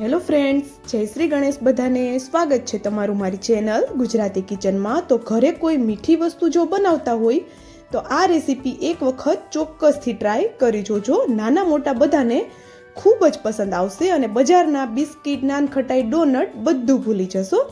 Hello friends જય શ્રી ગણેશ બધાને સ્વાગત છે તમારું મારી ચેનલ ગુજરાતી કિચનમાં તો ઘરે કોઈ મીઠી વસ્તુ જો બનાવતા હોય, તો આ રેસીપી એક વખત ચોક્કસથી ટ્રાય કરી જોજો. નાના મોટા બધાને ખૂબ જ પસંદ આવશે અને બજારના બિસ્કિટ નાન ખટાઈ ડોનટ બધું ભૂલી જશો.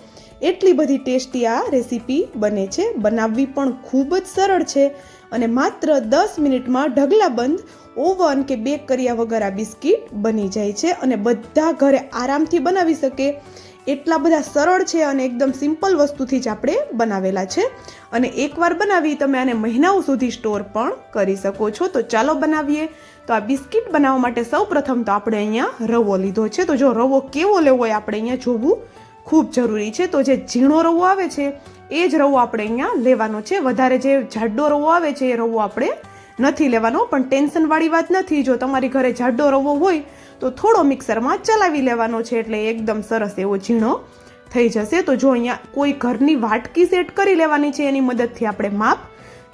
એટલી બધી ટેસ્ટી આ રેસીપી બને છે. બનાવવી પણ ખૂબ જ સરળ છે અને માત્ર દસ મિનિટમાં ઢગલાબંધ ઓવન કે બેક કર્યા વગર આ બિસ્કિટ બની જાય છે અને બધા ઘરે આરામથી બનાવી શકે. એટલા બધા સરળ છે અને એકદમ સિમ્પલ વસ્તુથી જ આપણે બનાવેલા છે. અને એકવાર બનાવી તમે આને મહિનાઓ સુધી સ્ટોર પણ કરી શકો છો. તો ચાલો બનાવીએ. તો આ બિસ્કિટ બનાવવા માટે સૌ પ્રથમ તો આપણે અહીંયા રવો લીધો છે. તો જો રવો કેવો લેવો હોય આપણે અહીંયા જોવું ખૂબ જરૂરી છે. તો જે ઝીણો રવો આવે છે, એ જ રવો આપણે અહીંયા લેવાનો છે. વધારે જે જાડો રવો આવે છે, એ રવો આપણે નથી લેવાનો, પણ ટેન્શનવાળી વાત નથી. જો તમારી ઘરે જાડો રવો હોય, તો થોડો મિક્સરમાં ચલાવી લેવાનો છે, એટલે એકદમ સરસ એવો ઝીણો થઈ જશે. તો જો અહીંયા કોઈ ઘરની વાટકી સેટ કરી લેવાની છે, એની મદદથી આપણે માપ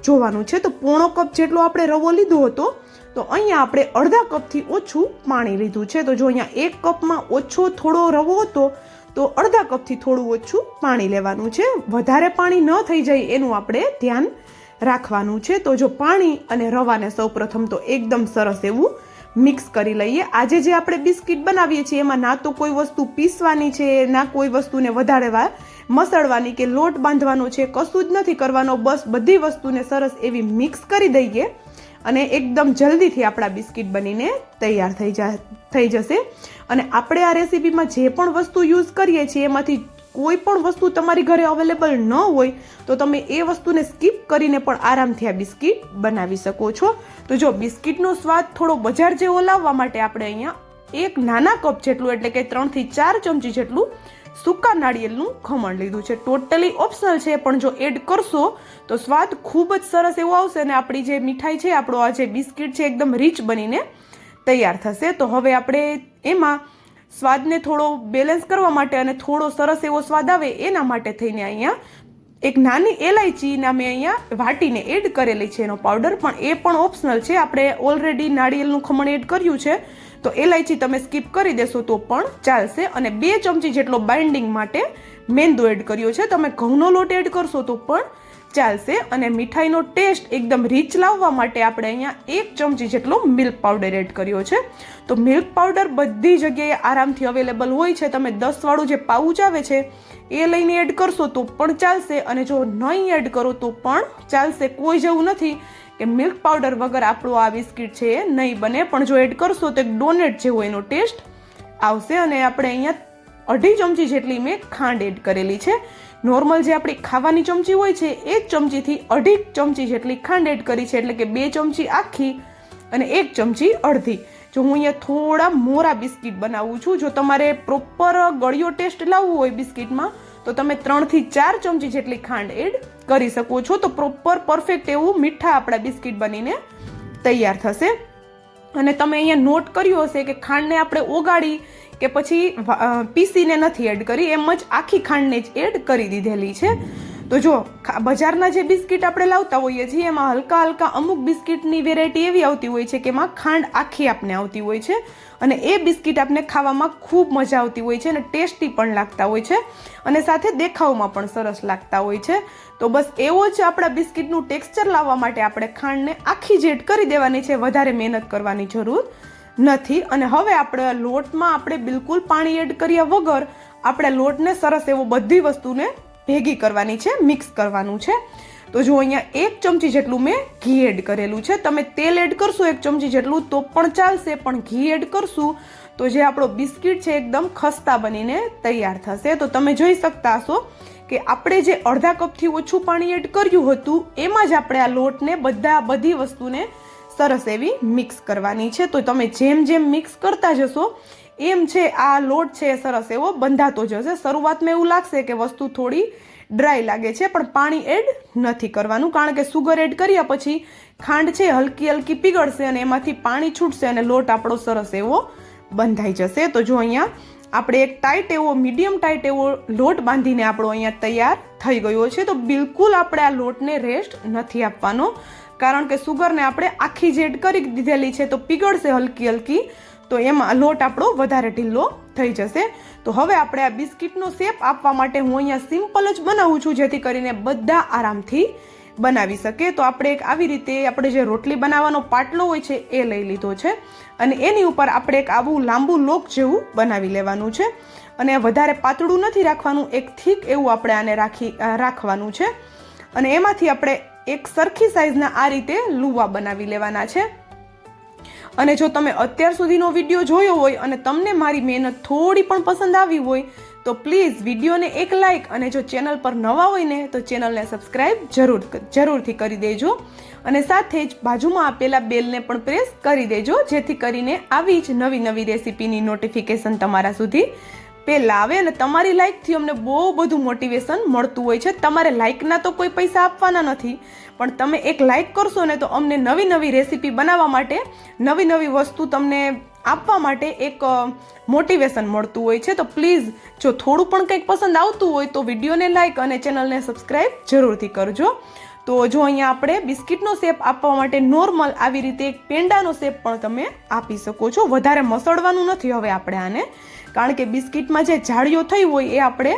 જોવાનું છે. તો પોણો કપ જેટલો આપણે રવો લીધો હતો, તો અહીંયા આપણે અડધા કપથી ઓછું પાણી લીધું છે. તો જો અહીંયા એક કપમાં ઓછો થોડો રવો હતો, તો અડધા કપથી થોડું ઓછું પાણી લેવાનું છે. વધારે પાણી ન થઈ જાય, એનું આપણે ધ્યાન રાખવાનું છે. તો જો પાણી અને રવાને સૌપ્રથમ તો એકદમ સરસ એવું મિક્સ કરી લઈએ. આજે જે આપણે બિસ્કિટ બનાવીએ છીએ, એમાં ના તો કોઈ વસ્તુ પીસવાની છે, ના કોઈ વસ્તુને વધારે મસળવાની કે લોટ બાંધવાનો છે, કશું જ નથી કરવાનો. બસ બધી વસ્તુને સરસ એવી મિક્સ કરી દઈએ અને એકદમ જલ્દીથી આપણા બિસ્કિટ બનીને તૈયાર થઈ જા, થઈ જશે. અને આપણે આ રેસીપીમાં જે પણ વસ્તુ યુઝ કરીએ છીએ, એમાંથી કોઈ પણ વસ્તુ તમારી ઘરે અવેલેબલ ન હોય, તો તમે એ વસ્તુને સ્કીપ કરીને પણ આરામથી આ બિસ્કિટ બનાવી શકો છો. તો જો બિસ્કિટનો સ્વાદ થોડો બજાર જેવો લાવવા માટે આપણે અહીંયા એક નાના કપ જેટલું, એટલે કે ત્રણથી ચાર ચમચી જેટલું સૂકા નાળિયેરનું ખમણ લીધું છે. ટોટલી ઓપ્શનલ છે, પણ જો એડ કરશો, તો સ્વાદ ખૂબ જ સરસ એવો આવશે અને આપણી જે મીઠાઈ છે, આપણો આ જે બિસ્કિટ છે, એકદમ રીચ બનીને તૈયાર થશે. તો હવે આપણે એમાં સ્વાદને થોડો બેલેન્સ કરવા માટે અને થોડો સરસ એવો સ્વાદ આવે એના માટે થઈને અહીંયા એક નાની એલાયચીના મેં અહીંયા વાટીને એડ કરેલી છે એનો પાવડર પણ એ પણ ઓપ્શનલ છે. આપણે ઓલરેડી નાળિયેરનું ખમણ એડ કર્યું છે. તો એલાયચી તમે સ્કીપ કરી દેશો તો પણ ચાલશે. અને બે ચમચી જેટલો બાઇન્ડિંગ માટે મેંદો એડ કર્યો છે. તમે ઘઉંનો લોટ એડ કરશો તો પણ ચાલશે અને મીઠાઈનો ટેસ્ટ એકદમ રીચ લાવવા માટે આપણે અહીંયા એક ચમચી જેટલો મિલ્ક પાવડર એડ કર્યો છે. તો મિલ્ક પાવડર બધી જગ્યાએ આરામથી અવેલેબલ હોય છે. તમે દસવાળું જે પાઉચ આવે છે, એ લઈને એડ કરશો તો પણ ચાલશે. અને જો નહીં એડ કરો તો પણ ચાલશે. કોઈ જેવું નથી કે મિલ્ક પાવડર વગર આપણું આ બિસ્કિટ છે એ નહીં બને. પણ જો એડ કરશો તો એક ડોનેટ જેવો એનો ટેસ્ટ આવશે. અને આપણે અહીંયા અઢી ચમચી જેટલી મેં ખાંડ એડ કરેલી છે. નોર્મલ જે આપણી ખાવાની ચમચી હોય છે, એ ચમચીથી અઢી ચમચી જેટલી ખાંડ એડ કરી છે, એટલે કે બે ચમચી આખી અને એક ચમચી અડધી. જો હું અહીંયા થોડા મોરા બિસ્કિટ બનાવું છું, જો તમારે પ્રોપર ગળ્યો ટેસ્ટ લાવવો હોય બિસ્કિટમાં, તો તમે ત્રણથી ચાર ચમચી જેટલી ખાંડ એડ કરી શકો છો. તો પ્રોપર પરફેક્ટ એવું મીઠા આપણા બિસ્કિટ બનીને તૈયાર થશે. અને તમે અહીંયા નોટ કર્યું હશે કે ખાંડને આપણે ઓગાળી કે પછી પીસીને નથી એડ કરી, એમ જ આખી ખાંડને જ એડ કરી દીધેલી છે. તો જો બજારના જે બિસ્કિટ આપણે લાવતા હોઈએ છીએ, એમાં હલકા હલકા અમુક બિસ્કિટની વેરાયટી એવી આવતી હોય છે કે એમાં ખાંડ આખી આપને આવતી હોય છે. અને એ બિસ્કિટ આપને ખાવામાં ખૂબ મજા આવતી હોય છે અને ટેસ્ટી પણ લાગતા હોય છે. અને સાથે દેખાવમાં પણ સરસ લાગતા હોય છે. તો બસ એવો જ આપણા બિસ્કિટનું ટેક્સચર લાવવા માટે આપણે ખાંડને આખી જ કરી દેવાની છે. વધારે મહેનત કરવાની જરૂર નથી. અને હવે આપણે લોટમાં આપણે બિલકુલ પાણી એડ કર્યા વગર આપણે લોટને સરસ એવો બધી વસ્તુને ભેગી કરવાની છે, મિક્સ કરવાનું છે. તો જો અહીંયા એક ચમચી જેટલું મેં ઘી એડ કરેલું છે. તમે તેલ એડ કરશો એક ચમચી જેટલું, તો પણ ચાલશે, પણ ઘી એડ કરશું, તો જે આપણો બિસ્કિટ છે એકદમ ખસ્તા બનીને તૈયાર થશે. તો તમે જોઈ શકતા હશો કે આપણે જે અડધા કપથી ઓછું પાણી એડ કર્યું હતું, એમાં જ આપણે આ લોટને બધા બધી વસ્તુને સરસ એવી મિક્સ કરવાની છે. તો તમે જેમ જેમ મિક્સ કરતા જશો, એમ છે આ લોટ છે સરસ એવો બંધાતો જશે. શરૂઆતમાં એવું લાગશે કે વસ્તુ થોડી ડ્રાય લાગે છે, પણ પાણી એડ નથી કરવાનું. કારણ કે સુગર એડ કર્યા પછી ખાંડ છે હલકી હલકી પીગળશે અને એમાંથી પાણી છૂટશે અને લોટ આપણો સરસ એવો બંધાઈ જશે. તો જો અહીંયા આપણે એક ટાઈટ એવો મીડિયમ ટાઈટ એવો લોટ બાંધીને આપણો અહીંયા તૈયાર થઈ ગયો છે. તો બિલકુલ આપણે આ લોટને રેસ્ટ નથી આપવાનો. કારણ કે સુગરને આપણે આખી જેટ કરી દીધેલી છે તો પીગળશે હલકી હલકી. તો એમાં લોટ આપણો વધારે ઢીલો થઈ જશે. તો હવે આપણે આ બિસ્કિટનો શેપ આપવા માટે હું અહીંયા સિમ્પલ જ બનાવું છું, જેથી કરીને બધા આરામથી બનાવી શકે. તો આપણે એક આવી રીતે આપણે જે રોટલી બનાવવાનો પાટલો હોય છે એ લઈ લીધો છે. અને એની ઉપર આપણે એક આવું લાંબુ લોક જેવું બનાવી લેવાનું છે. અને વધારે પાતળું નથી રાખવાનું, એક થીક એવું આપણે આને રાખી રાખવાનું છે. અને એમાંથી આપણે એક સરખી સાઈઝના આ રીતે લુવા બનાવી લેવાના છે. અને જો તમે અત્યાર સુધીનો વીડિયો જોયો હોય અને તમને મારી મહેનત થોડી પણ પસંદ આવી હોય, તો પ્લીઝ વિડીયોને એક લાઇક અને જો ચેનલ પર નવા હોય ને, તો ચેનલને સબસ્ક્રાઈબ જરૂર, જરૂરથી કરી દેજો. અને સાથે જ બાજુમાં આપેલા બેલને પણ પ્રેસ કરી દેજો, જેથી કરીને આવી જ નવી નવી રેસિપીની નોટિફિકેશન તમારા સુધી પહેલાં લાવે અને તમારી લાઇકથી અમને બહુ બધું મોટિવેશન મળતું હોય છે. તમારે લાઇકના તો કોઈ પૈસા આપવાના નથી, પણ તમે એક લાઇક કરશો ને તો અમને નવી નવી રેસીપી બનાવવા માટે, નવી નવી વસ્તુ તમને આપવા માટે એક મોટિવેશન મળતું હોય છે. તો પ્લીઝ જો થોડું પણ કંઈક પસંદ આવતું હોય તો વિડીયોને લાઇક અને ચેનલને સબસ્ક્રાઈબ જરૂરથી કરજો. તો જો અહીંયા આપણે બિસ્કિટનો શેપ આપવા માટે નોર્મલ આવી રીતે એક પેંડાનો શેપ પણ તમે આપી શકો છો. વધારે મસળવાનું નથી હવે આપણે આને. કારણ કે બિસ્કિટમાં જે જાળીઓ થઈ હોય એ આપણે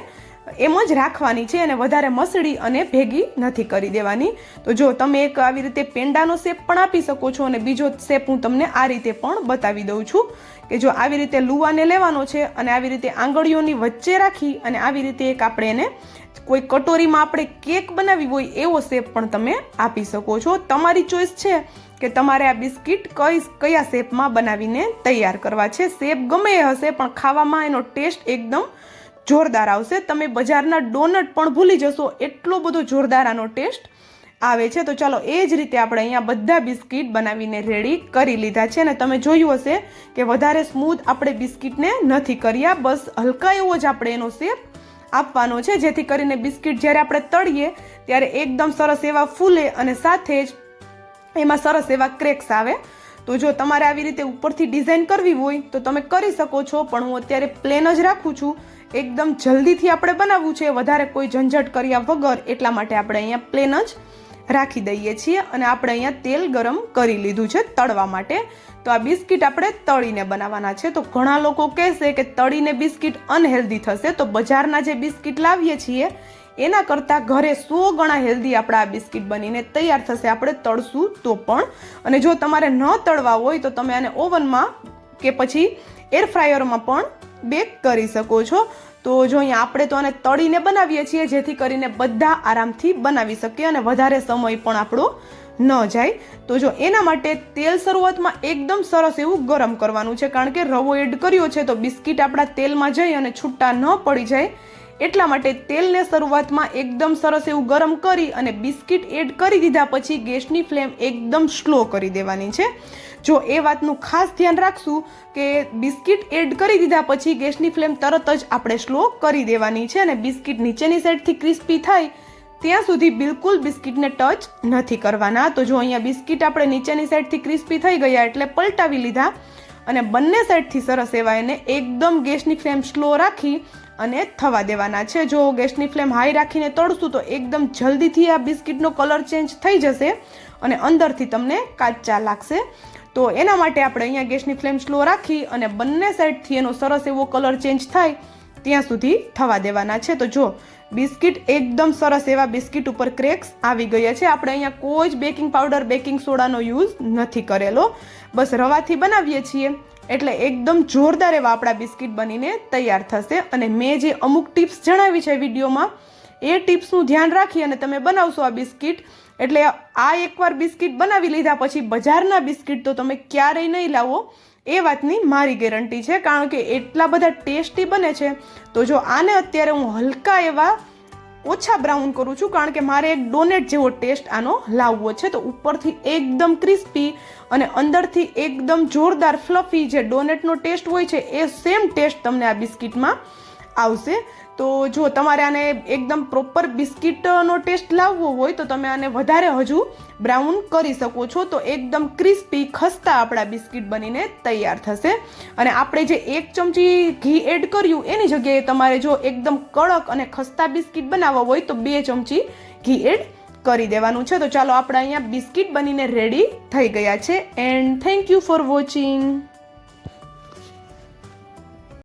એમ જ રાખવાની છે અને વધારે મસળી અને ભેગી નથી કરી દેવાની. તો જો તમે એક આવી રીતે પેંડાનો શેપ પણ આપી શકો છો અને બીજો શેપ હું તમને આ રીતે પણ બતાવી દઉં છું કે જો આવી રીતે લુવાને લેવાનો છે અને આવી રીતે આંગળીઓની વચ્ચે રાખી અને આવી રીતે એક આપણે એને કોઈ કટોરીમાં આપણે કેક બનાવી હોય એવો શેપ પણ તમે આપી શકો છો. તમારી ચોઈસ છે કે તમારે આ બિસ્કિટ કઈ કયા શેપમાં બનાવીને તૈયાર કરવા છે. શેપ ગમે એ હશે પણ ખાવામાં એનો ટેસ્ટ એકદમ જોરદાર આવશે. તમે બજારના ડોનટ પણ ભૂલી જશો. એટલો બધો જોરદાર આનો ટેસ્ટ આવે છે. તો ચાલો, એ જ રીતે આપણે અહીંયા બધા બિસ્કિટ બનાવીને રેડી કરી લીધા છે. અને તમે જોયું હશે કે વધારે સ્મૂથ આપણે બિસ્કિટને નથી કર્યા. બસ હલકા એવો જ આપણે એનો શેપ આપવાનો છે. જેથી કરીને બિસ્કિટ જ્યારે આપણે તળીએ, ત્યારે એકદમ સરસ એવા ફૂલે અને સાથે જ એમાં સરસ એવા ક્રેક્સ આવે. તો જો તમારે આવી રીતે ઉપરથી ડિઝાઇન કરવી હોય, તો તમે કરી શકો છો, પણ હું અત્યારે પ્લેન જ રાખું છું. એકદમ જલ્દીથી આપણે બનાવવું છે, વધારે કોઈ ઝંઝટ કર્યા વગર, એટલા માટે આપણે અહીંયા પ્લેન જ રાખી દઈએ છીએ અને આપણે અહીંયા તેલ ગરમ કરી લીધું છે તળવા માટે. તો આ બિસ્કિટ આપણે તળીને બનાવવાના છે. તો ઘણા લોકો કહેશે કે તળીને બિસ્કિટ અનહેલ્ધી થશે, તો બજારના જે બિસ્કિટ લાવીએ છીએ એના કરતાં ઘરે સો ગણા હેલ્ધી આપણા આ બિસ્કિટ બનીને તૈયાર થશે. આપણે તળશું તો પણ. અને જો તમારે ન તળવા હોય તો તમે આને ઓવનમાં કે પછી એર ફ્રાયરમાં પણ બેક કરી શકો છો. તો જો અહીંયા આપણે તો આને તળીને બનાવીએ છીએ, જેથી કરીને બધા આરામથી બનાવી શકીએ અને વધારે સમય પણ આપણો ન જાય. તો જો એના માટે તેલ શરૂઆતમાં એકદમ સરસ એવું ગરમ કરવાનું છે, કારણ કે રવો એડ કર્યો છે તો બિસ્કિટ આપણા તેલમાં જઈ અને છૂટા ન પડી જાય. એટલા માટે તેલને શરૂઆતમાં એકદમ સરસ એવું ગરમ કરી અને બિસ્કિટ એડ કરી દીધા પછી ગેસની ફ્લેમ એકદમ સ્લો કરી દેવાની છે. જો એ વાતનું ખાસ ધ્યાન રાખશું કે બિસ્કિટ એડ કરી દીધા પછી ગેસની ફ્લેમ તરત જ આપણે સ્લો કરી દેવાની છે અને બિસ્કિટ નીચેની સાઈડથી ક્રિસ્પી થાય ત્યાં સુધી બિલકુલ બિસ્કિટને ટચ નથી કરવાના. તો જો અહીંયા બિસ્કિટ આપણે નીચેની સાઈડથી ક્રિસ્પી થઈ ગયા એટલે પલટાવી લીધા અને બંને સાઈડથી સરસ એવા એને એકદમ ગેસની ફ્લેમ સ્લો રાખી અને થવા દેવાના છે. જો ગેસની ફ્લેમ હાઈ રાખીને તળશું તો એકદમ જલ્દીથી આ બિસ્કિટનો કલર ચેન્જ થઈ જશે અને અંદરથી તમને કાચા લાગશે. તો એના માટે આપણે અહીંયા ગેસની ફ્લેમ સ્લો રાખી અને બંને સાઈડથી એનો સરસ એવો કલર ચેન્જ થાય ત્યાં સુધી થવા દેવાના છે. તો જો બિસ્કિટ એકદમ સરસ એવા બિસ્કિટ ઉપર ક્રેક્સ આવી ગયા છે. આપણે અહીંયા કોઈ જ બેકિંગ પાવડર, બેકિંગ સોડાનો યુઝ નથી કરેલો. બસ રવાથી બનાવીએ છીએ. એટલે એકદમ જોરદાર એવા આપણા બિસ્કિટ બનીને તૈયાર થશે. અને મેં જે અમુક ટિપ્સ જણાવી છે વિડીયોમાં, એ ટિપ્સનું ધ્યાન રાખી અને તમે બનાવશો આ બિસ્કિટ. એટલે આ એકવાર બિસ્કિટ બનાવી લીધા પછી બજારના બિસ્કિટ તો તમે ક્યારેય નહીં લાવો. એ વાતની મારી ગેરંટી છે. કારણ કે એટલા બધા ટેસ્ટી બને છે. તો જો આને અત્યારે હું હલકા એવા ઓછા બ્રાઉન કરું છું કારણ કે મારે એક ડોનેટ જેવો ટેસ્ટ આનો લાવવો છે. તો ઉપરથી એકદમ ક્રિસ્પી અને અંદરથી એકદમ જોરદાર ફ્લફી જે ડોનેટનો ટેસ્ટ હોય છે, એ સેમ ટેસ્ટ તમને આ બિસ્કિટમાં આવશે. તો જો તમારે આને એકદમ પ્રોપર બિસ્કિટનો ટેસ્ટ લાવવો હોય તો તમે આને વધારે હજુ બ્રાઉન કરી શકો છો. તો એકદમ ક્રિસ્પી ખસ્તા આપણા બિસ્કિટ બનીને તૈયાર થશે. અને આપણે જે એક ચમચી ઘી એડ કર્યું, એની જગ્યાએ તમારે જો એકદમ કડક અને ખસ્તા બિસ્કિટ બનાવવા હોય તો બે ચમચી ઘી એડ કરી દેવાનું છે. તો ચાલો આપણે અહીંયા બિસ્કિટ બનીને રેડી થઈ ગયા છે. And thank you for watching